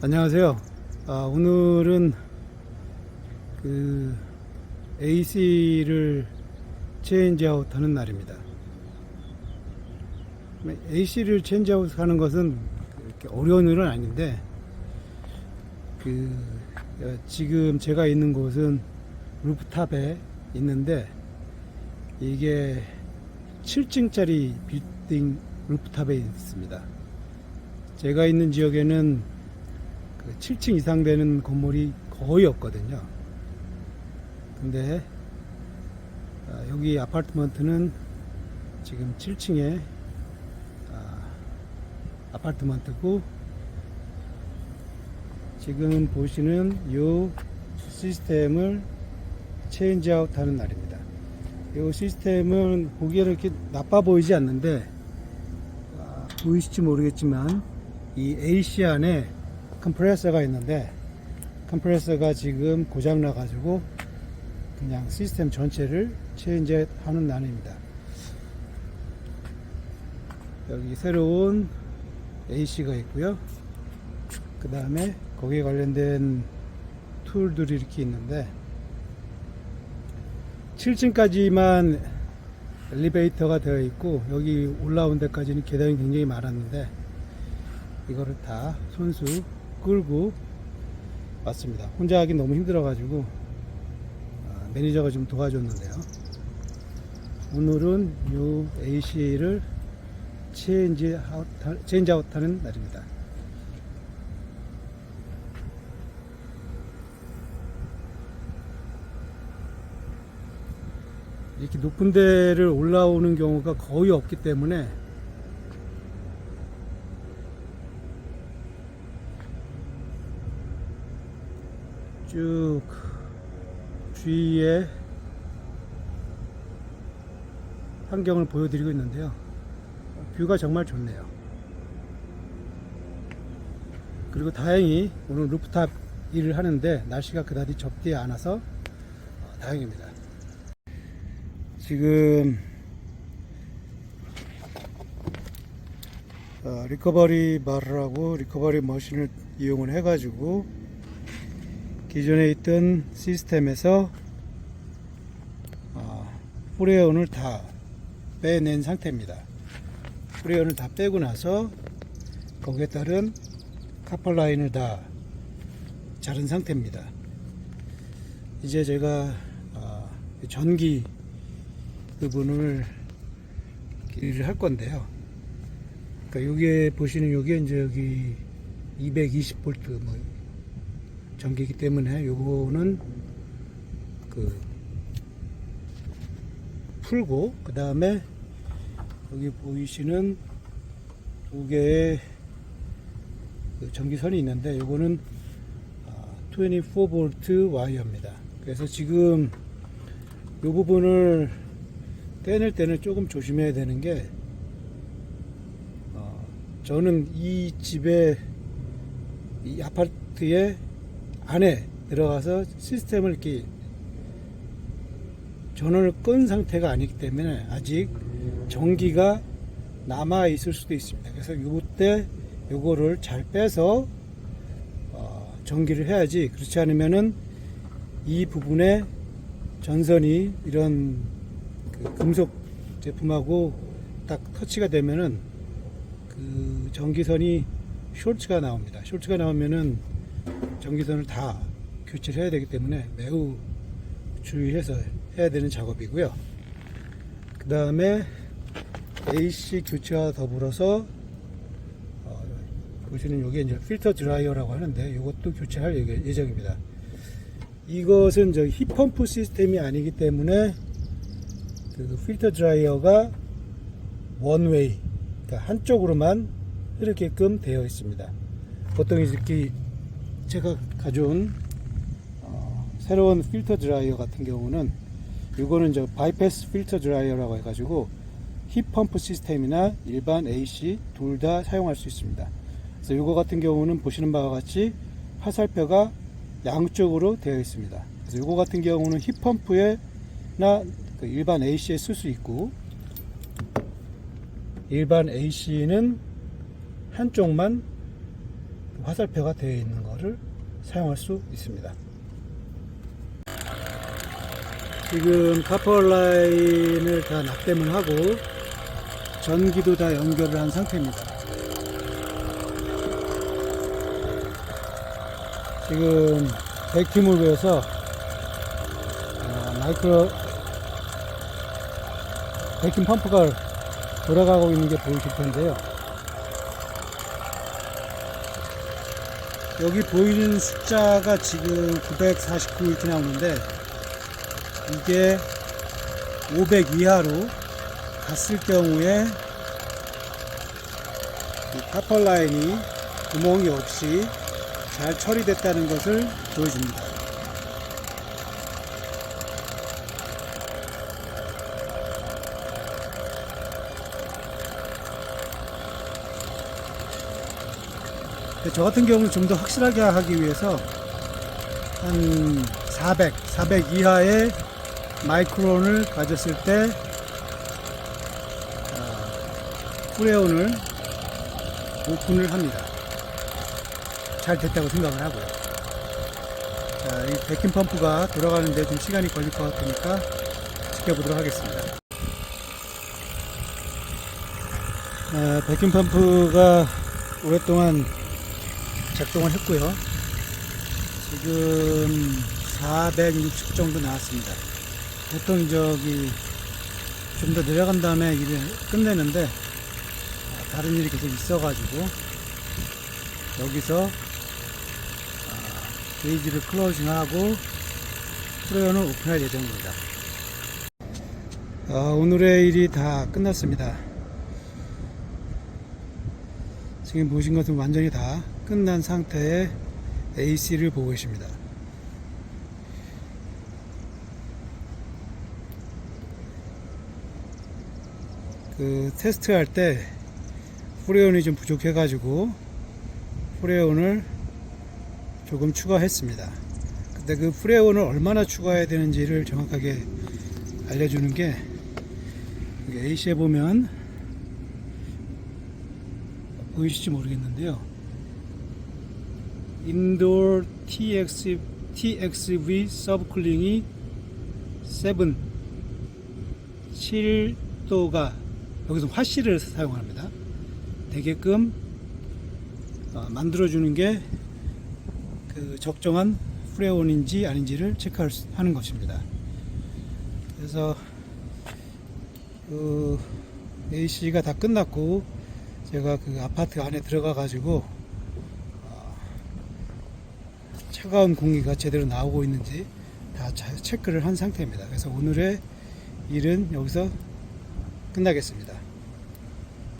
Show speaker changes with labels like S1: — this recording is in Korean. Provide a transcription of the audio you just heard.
S1: 안녕하세요. 아, 오늘은 그 AC를 체인지 아웃 하는 날입니다. AC를 체인지 아웃 하는 것은 그렇게 어려운 일은 아닌데, 그, 어, 지금 제가 있는 곳은 루프탑에 있는데, 이게 7층짜리 빌딩 루프탑에 있습니다. 제가 있는 지역에는 그 7층 이상 되는 건물이 거의 없거든요. 근데 아, 여기 아파트먼트는 지금 7층에 아파트먼트고 지금 보시는 이 시스템을 체인지 아웃 하는 날입니다. 이 시스템은 보기에는 이렇게 나빠 보이지 않는데 아, 보이실지 모르겠지만 이 AC 안에 컴프레서가 있는데 컴프레서가 지금 고장 나 가지고 그냥 시스템 전체를 체인지 하는 날입니다. 여기 새로운 AC가 있고요. 그 다음에 거기에 관련된 툴들이 이렇게 있는데 7층까지만 엘리베이터가 되어 있고 여기 올라온 데까지는 계단이 굉장히 많았는데 이거를 다 손수 끌고 왔습니다. 혼자 하기 너무 힘들어가지고 아, 매니저가 좀 도와줬는데요. 오늘은 이 AC를 체인지 아웃, 체인지 아웃 하는 날입니다. 이렇게 높은 데를 올라오는 경우가 거의 없기 때문에 쭉 주위에 환경을 보여드리고 있는데요. 뷰가 정말 좋네요. 그리고 다행히 오늘 루프탑 일을 하는데 날씨가 그다지 좁지 않아서 어, 다행입니다. 지금 어, 리커버리 바르라고 리커버리 머신을 이용을 해가지고 기존에 있던 시스템에서 어, 프레온을 다 빼낸 상태입니다. 프레온을 다 빼고 나서 거기에 따른 카펄 라인을 다 자른 상태입니다. 이제 제가 어, 전기 부분을 일을 할 건데요. 그러니까 여기에 보시는 여기 이제 여기 220V 뭐 전기이기 때문에 요거는 그 풀고 그 다음에 여기 보이시는 두 개의 그 전기선이 있는데 요거는 24V 와이어입니다. 그래서 지금 요 부분을 떼낼 때는 조금 조심해야 되는 게 어, 저는 이 집에 이 아파트에 안에 들어가서 시스템을 이렇게 전원을 끈 상태가 아니기 때문에 아직 전기가 남아 있을 수도 있습니다. 그래서 요때 요거를 잘 빼서 어, 전기를 해야지 그렇지 않으면은 이 부분에 전선이 이런 그 금속 제품하고 딱 터치가 되면은 그 전기선이 쇼츠가 나옵니다. 쇼츠가 나오면은 전기선을 다 교체를 해야 되기 때문에 매우 주의해서 해야 되는 작업이고요. 그 다음에 AC 교체와 더불어서 어, 보시는 여기 이제 필터 드라이어라고 하는데 이것도 교체할 예정- 예정입니다. 이것은 저 힙펌프 시스템이 아니기 때문에 그 필터 드라이어가 원웨이 그러니까 한쪽으로만 흐르게끔 되어 있습니다. 보통 이렇게 제가 가져온 어, 새로운 필터 드라이어 같은 경우는 이거는 저 바이패스 필터 드라이어라고 해가지고 힙펌프 시스템이나 일반 AC 둘 다 사용할 수 있습니다. 그래서 이거 같은 경우는 보시는 바와 같이 화살표가 양쪽으로 되어 있습니다. 그래서 이거 같은 경우는 힙펌프에나 그 일반 AC에 쓸 수 있고 일반 AC는 한쪽만 화살표가 되어 있는 것을 사용할 수 있습니다. 지금 카퍼 라인을 다 납땜을 하고 전기도 다 연결을 한 상태입니다. 지금 백팀을 위해서 어, 마이크로 백팀 펌프가 돌아가고 있는 게 보이실 텐데요. 여기 보이는 숫자가 지금 949 이렇게 나오는데 이게 500 이하로 갔을 경우에 이 카퍼 라인이 구멍이 없이 잘 처리됐다는 것을 보여줍니다. 저 같은 경우는 좀 더 확실하게 하기 위해서 한 400, 400 이하의 마이크론을 가졌을 때 아, 프레온을 오픈을 합니다. 잘 됐다고 생각을 하고요. 자, 이 백킨 펌프가 돌아가는데 좀 시간이 걸릴 것 같으니까 지켜보도록 하겠습니다. 아, 백킨 펌프가 오랫동안 작동을 했고요. 지금 460 정도 나왔습니다. 보통 저기 좀 더 내려간 다음에 일을 끝내는데 아, 다른 일이 계속 있어가지고 여기서 아, 게이지를 클로징하고 프레어는 오픈할 예정입니다. 아, 오늘의 일이 다 끝났습니다. 지금 보신 것은 완전히 다 끝난 상태의 AC를 보고 계십니다. 그 테스트 할 때 프레온이 좀 부족해 가지고 프레온을 조금 추가했습니다. 근데 그 프레온을 얼마나 추가해야 되는지를 정확하게 알려주는 게 AC에 보면 보이실지 모르겠는데요. 인도어 TX, TXV 서브쿨링이 7 7도가 여기서 화씨를 사용합니다. 되게끔 어, 만들어주는 게 그 적정한 프레온인지 아닌지를 체크하는 것입니다. 그래서 그 AC가 다 끝났고 제가 그 아파트 안에 들어가 가지고 어, 차가운 공기가 제대로 나오고 있는지 다 자- 체크를 한 상태입니다. 그래서 오늘의 일은 여기서 끝나겠습니다.